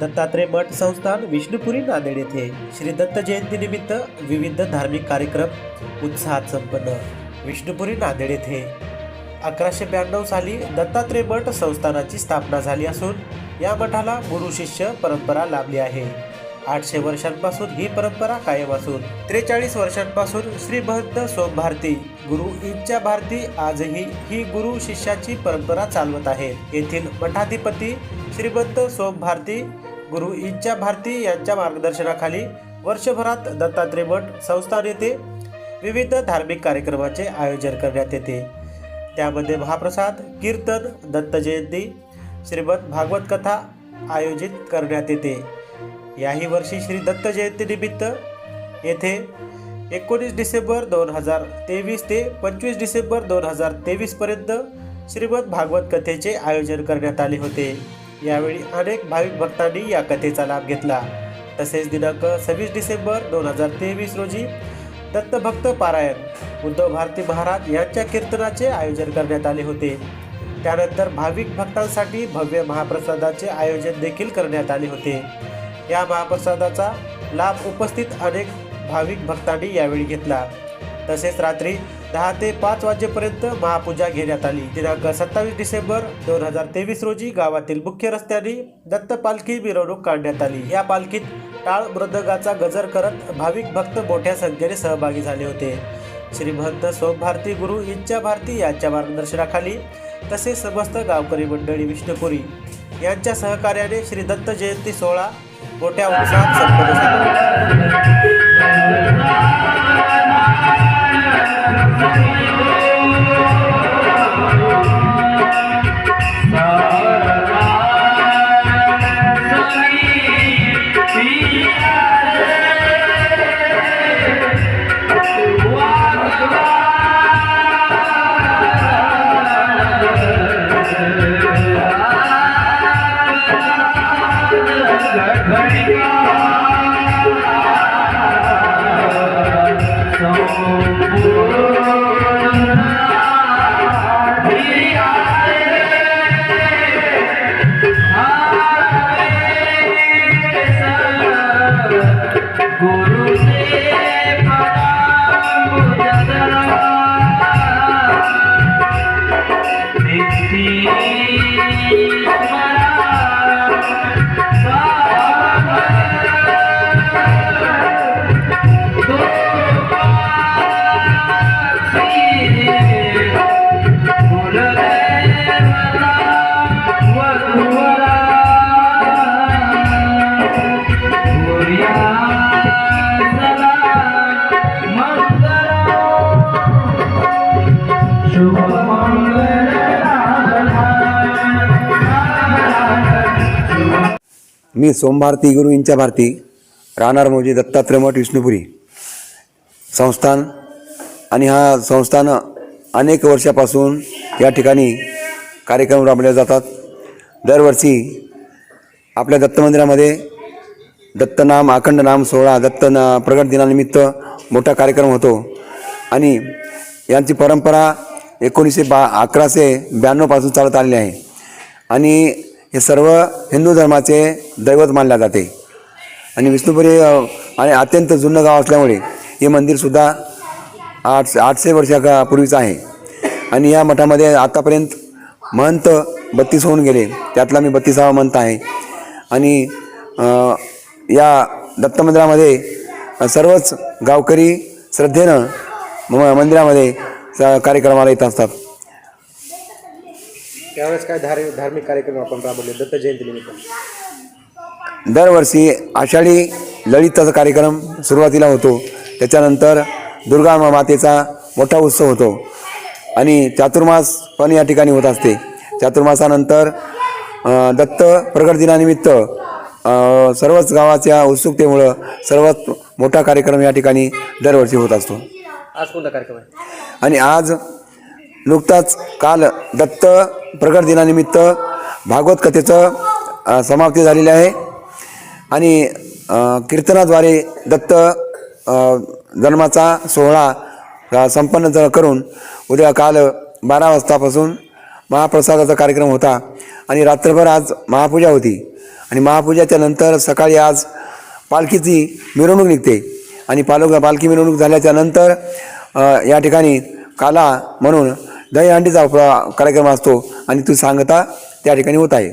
दत्तात्रय मठ संस्थान विष्णुपुरी नांदेड येथे श्री दत्त जयंतीनिमित्त विविध धार्मिक कार्यक्रम उत्साहात संपन्न. विष्णुपुरी नांदेड येथे अकराशे ब्याण्णव साली दत्तात्रय मठ संस्थानाची स्थापना झाली असून या मठाला गुरु शिष्य परंपरा लाभली आहे. आठशे वर्षांपासून ही परंपरा कायम असून त्रेचाळीस वर्षांपासून श्री सोम सोमभारती गुरु इच्छा भारती आजही ही गुरु शिष्याची परंपरा चालवत आहे. येथील मठाधिपती श्रीमंत सोमभारती गुरु इच्छा भारती यांच्या मार्गदर्शनाखाली वर्षभरात दत्तात्रय मठ संस्थान येथे विविध धार्मिक कार्यक्रमाचे आयोजन करण्यात येते. त्यामध्ये महाप्रसाद कीर्तन दत्तजयंती श्रीमद भागवत कथा आयोजित करण्यात येते. याही वर्षी श्री दत्त जयंतीनिमित्त येथे एकोणीस डिसेंबर दोन हजार तेवीस ते पंचवीस डिसेंबर दोन हजार तेवीसपर्यंत श्रीमद भागवत कथेचे आयोजन करण्यात आले होते. यावेळी अनेक भाविक भक्तांनी या कथेचा लाभ घेतला. तसेच दिनांक सव्वीस डिसेंबर दोन हजार तेवीस रोजी दत्तभक्त पारायण उद्धव भारती महाराज यांच्या कीर्तनाचे आयोजन करण्यात आले होते. त्यानंतर भाविक भक्तांसाठी भव्य महाप्रसादाचे आयोजन देखील करण्यात आले होते. या महाप्रसादाचा लाभ उपस्थित अनेक भाविक भक्तांनी यावेळी घेतला. तसेच रात्री दहा ते पाच वाजेपर्यंत महापूजा घेण्यात आली. दिनांक सत्तावीस डिसेंबर दोन हजार तेवीस रोजी गावातील मुख्य रस्त्याने दत्त पालखी मिरवणूक काढण्यात आली. या पालखीत टाळ मृदंगाचा गजर करत भाविक भक्त मोठ्या संख्येने सहभागी झाले होते. श्रीमंत सोमभारती गुरु इंच्या भारती यांच्या मार्गदर्शनाखाली तसेच समस्त गावकरी मंडळी विष्णुपुरी यांच्या सहकार्याने श्री दत्त जयंती सोहळा मोठ्या उत्साहात संपन्न झाला America. मी सोमभारती गुरु इंच्या भारती राहणार म्हणजे मौजी दत्तात्रय मठ विष्णुपुरी. संस्थान आणि हा संस्थान अनेक वर्षापासून या ठिकाणी कार्यक्रम राबवले जातात. दरवर्षी आपल्या दत्त मंदिरामध्ये दत्तनाम अखंड नाम सोहळा दत्त ना प्रगट दिनानिमित्त मोठा कार्यक्रम होतो. आणि यांची परंपरा एकोणीसशे बा अकराशे ब्याण्णवपासून चालत आलेली आहे. आणि हे सर्व हिंदू धर्माचे दैवत मानले जाते. आणि विष्णुपुरी आणि अत्यंत जुनं गाव असल्यामुळे हे मंदिरसुद्धा आठ आठशे वर्षा पूर्वीचं आहे. आणि या मठामध्ये आतापर्यंत महंत बत्तीस होऊन गेले. त्यातला मी बत्तीसावा महंत आहे. आणि या दत्त मंदिरामध्ये सर्वच गावकरी श्रद्धेनं म मंदिरामध्ये कार्यक्रमाला येत असतात. त्यावेळेस काय धार धार्मिक कार्यक्रम आपण राबवले? दत्त जयंतीनिमित्त दरवर्षी आषाढी ललिताचा कार्यक्रम सुरुवातीला होतो. त्याच्यानंतर दुर्गा मा- मातेचा मोठा उत्सव होतो. आणि चातुर्मास पण या ठिकाणी होत असते. चातुर्मासानंतर दत्त प्रगट दिनानिमित्त सर्वच गावाच्या उत्सुकतेमुळं सर्वात मोठा कार्यक्रम या ठिकाणी दरवर्षी होत असतो. आज कोणता कार्यक्रम आहे? आणि आज नुकताच काल दत्त प्रगट दिनानिमित्त भागवत कथेचं समाप्ती झालेली आहे. आणि कीर्तनाद्वारे दत्त जन्माचा सोहळा संपन्न ज- करून उद्या काल बारा वाजतापासून महाप्रसादाचा कार्यक्रम होता आणि रात्रभर आज महापूजा होती. आणि महापूजाच्या नंतर सकाळी आज पालखीची मिरवणूक निघते. आणि पालक पालखी मिरवणूक झाल्याच्यानंतर या ठिकाणी काला म्हणून दहीहंडीचा कार्यक्रम असतो. आणि तू सांगता त्या ठिकाणी होत आहे.